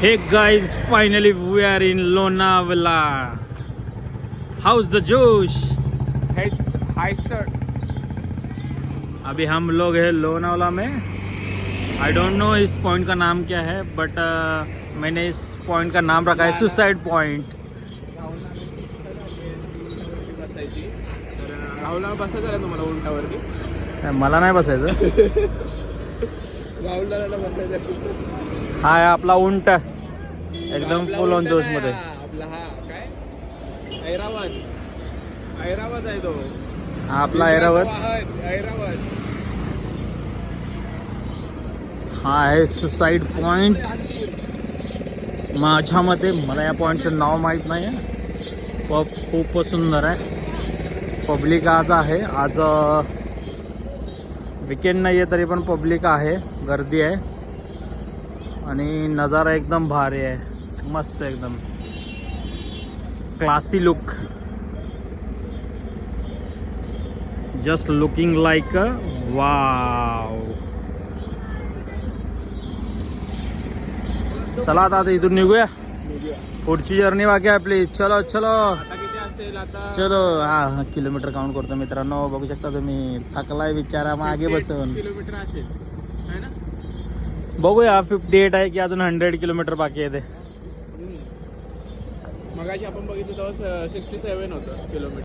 Hey guys, finally we are in Lonavala. How's the Josh? Hi sir अभी हम लोग हैं लोनावाला में। आई डोंट नो इस पॉइंट का नाम क्या है बट uh, मैंने इस पॉइंट का नाम रखा है सुसाइड पॉइंट राहुलला बसायचं तुम्हाला उंटावरती मला नाही बसायचं? हा आपला उंट. एकदम फुल ऑन जोशमध्ये. आपला हा काय? ऐरावत. ऐरावत आहे तो. हा आपला ऐरावत. ऐरावत. हा आहे सुसाईड पॉइंट माझ्या मते मला या पॉईंटचं नाव माहीत नाही आहे खूप सुंदर आहे. पब्लिक आज आहे. आज विकेंड नाही आहे तरी पण पब्लिक आहे. गर्दी आहे. आणि नजारा एकदम भारी आहे. मस्त एकदम. Classy look just looking like a wow चला आता आता इथून निघूया. पुढची जर्नी बाकी आपली. चलो चलो. आता असेल आता. चलो हा हा, किलोमीटर काउंट करतो मित्रांनो. बघू शकता तुम्ही. थकलाय बिचारा मागे 58 बसून. किलोमीटर असेल. है ना? बघूया फिफ्टी एट आहे की अजून हंड्रेड किलोमीटर बाकी आहे ते. मगाशी आपण बघितलं तेव्हा सिक्स्टी सेवन होतं किलोमीटर.